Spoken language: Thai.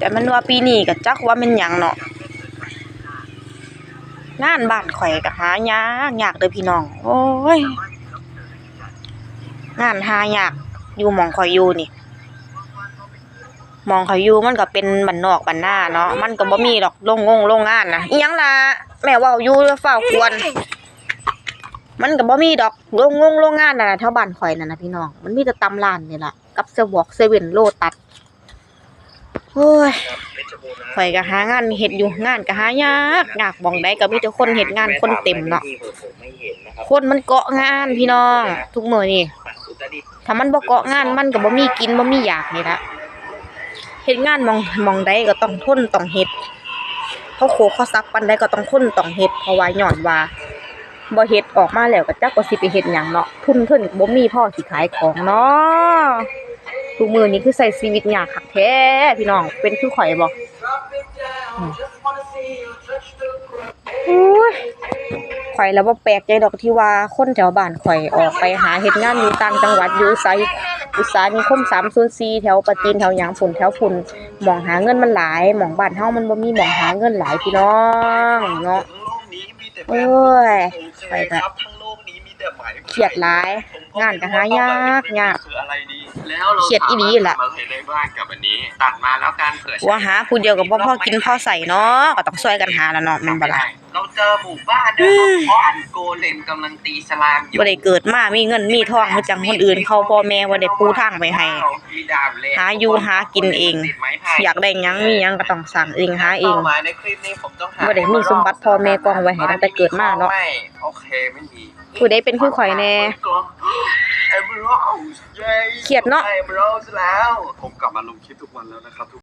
แต่มันว่าปีนี้ก็จักว่ามันหยังเนาะงานบ้านข่อยก็หายากยากเด้อพี่น้อง โอ้ย งานหายากอยู่หมองข่อยอยู่นี่หมองข่อยอยู่มันก็เป็นบ้านนอกบ้านนาเนาะมันก็บ่มีดอกโรงงงโรงงานนะอิหยังล่ะแม่ว้าอยู่เฝ้าควร มันก็บ่มีดอกโรงงงโรงงานน่ะนะแถวบ้านข่อยนั่นน่ะพี่น้องมันมีแต่ตำร้านนี่ล่ะกับเซเวอกเซเว่นโลตัส โอ้ยข่อยก็หางานเฮ็ดอยู่งานก็หายากยากบ่องใดก็มีแต่คนเฮ็ดงานคนเต็มเนาะคนมันเกาะงานพี่น้อง ทุกมื้อนี่ถ้ามันบ่เกาะงานมันก็บ่มีกินบ่มีอยากนี่ล่ะเฮ็ดงานหมองหมองใดก็ต้องทนต้องเฮ็ดเขาโคเขาซักปานใดก็ต้องทนต้องเฮ็ดเพราะว่าย้อนว่าบ่เฮ็ดออกมาแล้วก็จักว่าสิไปเฮ็ดหยังเนาะทุนเพิ่นก็บ่มีพอสิขายของเนาะ ทุกมือนี้คือใช้ชีวิตยากคักแท้พี่น้อง เป็นคือข่อยบอืมโอ้ยข่อยแล้วบ่แปลกใจดอกที่ว่าคนแถวบ้านข่อยออกไปหาเฮ็ดงานอยู่ต่างจังหวัดอยู่ไสอุตสาหนิคม304แถวปะจีนแถวยางฝุ่นแถวฝุ่นหมองหาเงินมันหลายหมองบ้านเฮามันบ่มีหมองหาเงินหลายพี่น้องเนาะโอ้ยไปไปเถอะครับทั้งโลกนี้มีแต่เครียดหลาย งานก็หายากยากคืออะไรดี แล้วเราเครียดอีหลีล่ะมาเลยได้บ้างกับอันนี้ ตัดมาแล้วการเผื่อใช้ว่าหาผู้เดียวก็บ่พอกินพอใส่เนาะก็ต้องช่วยกันหาแล้วเนาะแมันบ่ล่ะ เราเจอหมู่บ้านด้วยครับพอนโกเลมกำลังตีสลามอยู่ บ่ได้เกิดมามีเงินมีทองคือจังคนอื่น เขาพ่อแม่บ่ได้ปูทางไว้ให้มีดาบเหล็กหาอยู่หากินเองติดไม้ไผ่อยากได้หยังมีหยังก็ต้องสั่งเองหาเองป้าหมายในคลิปนี้ผมต้องหาบ่ได้มีสมบัติพ่อแม่กองไว้ให้ตั้งแต่เกิดมาเนาะไม่โอเคไม่มีผู้ใดเป็นคือข่อยแน่เอเบรลส์ เย้เครียดเนาะเอเบรลส์แล้วผมกลับมาลงคลิปทุกวันแล้วนะครับทุก